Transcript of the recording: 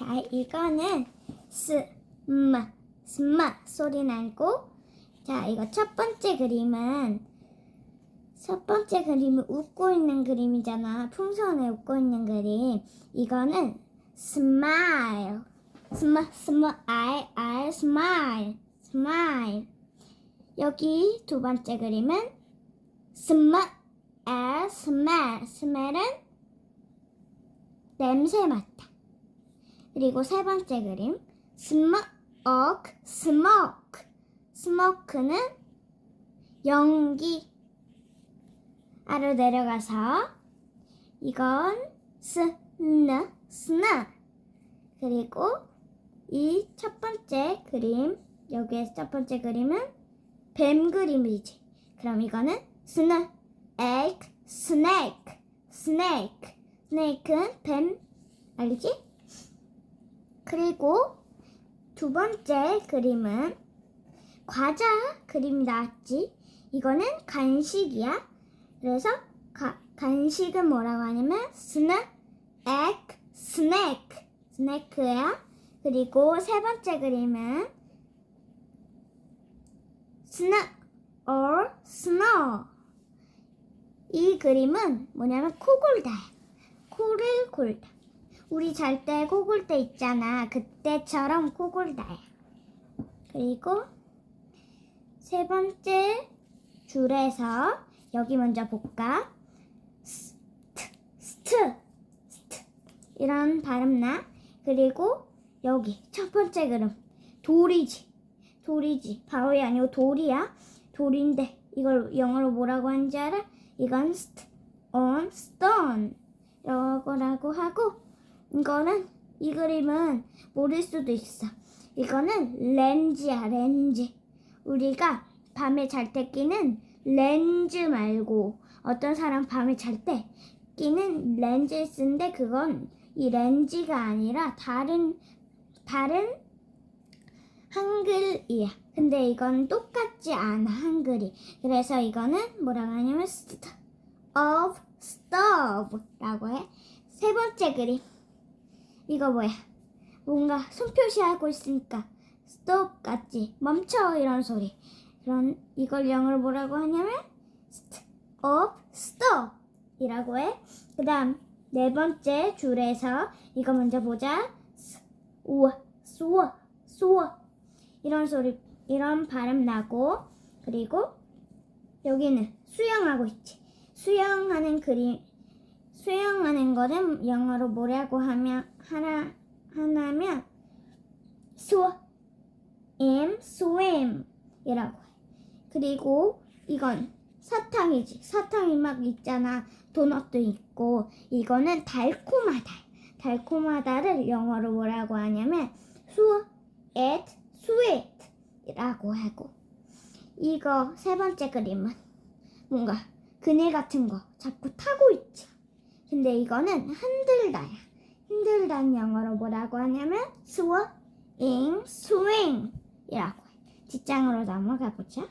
자, 이거는 스, 음, 스마 소리 나고 자, 이거 첫 번째 그림은 첫 번째 그림은 웃고 있는 그림이잖아. 풍선에 웃고 있는 그림. 이거는 smile. 스마, 스마, 알, 알, smile. smile. 여기 두 번째 그림은 smell, smell. smell은 냄새 맡다. 그리고 세 번째 그림 smoke, smoke. smoke는 연기. 아로 내려가서 이건 스느 스느 그리고 이 첫 번째 그림 여기에서 첫 번째 그림은 뱀 그림이지. 그럼 이거는 스느 에이크 스네이크 스네이크 스네이크는 뱀 알지? 그리고 두 번째 그림은 과자 그림 나왔지. 이거는 간식이야. 그래서 가- 간식은 뭐라고 하냐면 스낵, egg, 스낵, 스낵이야. 그리고 세 번째 그림은 스낵 or snow. 이 그림은 뭐냐면 코 골다야. 코를 골다. 우리 잘 때 코골 때 있잖아. 그때처럼 코 골다야. 그리고 세 번째 줄에서 여기 먼저 볼까? 스트, 스트, 스트. 이런 발음 나. 그리고 여기 첫 번째 그림. 돌이지. 돌이지. 바로이 아니고 돌이야. 돌인데 이걸 영어로 뭐라고 하는지 알아? 이건 스트, on, stone. 이거라고 하고 이거는 이 그림은 모를 수도 있어. 이거는 렌즈야, 렌즈. 우리가 밤에 잘 때 끼는 렌즈 말고 어떤 사람 밤에 잘 때 끼는 렌즈 쓰는데 그건 이 렌즈가 아니라 다른 다른 한글이야. 근데 이건 똑같지 않아 한글이. 그래서 이거는 뭐라고 하냐면 st of stove라고 해. 세 번째 그림. 이거 뭐야? 뭔가 손 표시하고 있으니까 stop 같지? 멈춰 이런 소리. 그런 이걸 영어로 뭐라고 하냐면 st of stop 이라고 해. 그 다음 네 번째 줄에서 이거 먼저 보자. 우와, 쏘아, 쏘아 이런 소리 이런 발음 나고 그리고 여기는 수영하고 있지. 수영하는 그림 수영하는 거는 영어로 뭐라고 하면 하나 하나면 swim swim 이라고 해. 그리고 이건 사탕이지. 사탕이 막 있잖아. 도넛도 있고 이거는 달콤하다. 달콤하다를 영어로 뭐라고 하냐면 sweet sweet이라고 하고 이거 세 번째 그림은 뭔가 그네 같은 거 자꾸 타고 있지. 근데 이거는 흔들다야. 흔들다는 영어로 뭐라고 하냐면 swing이라고 해. 뒷장으로 넘어가 보자.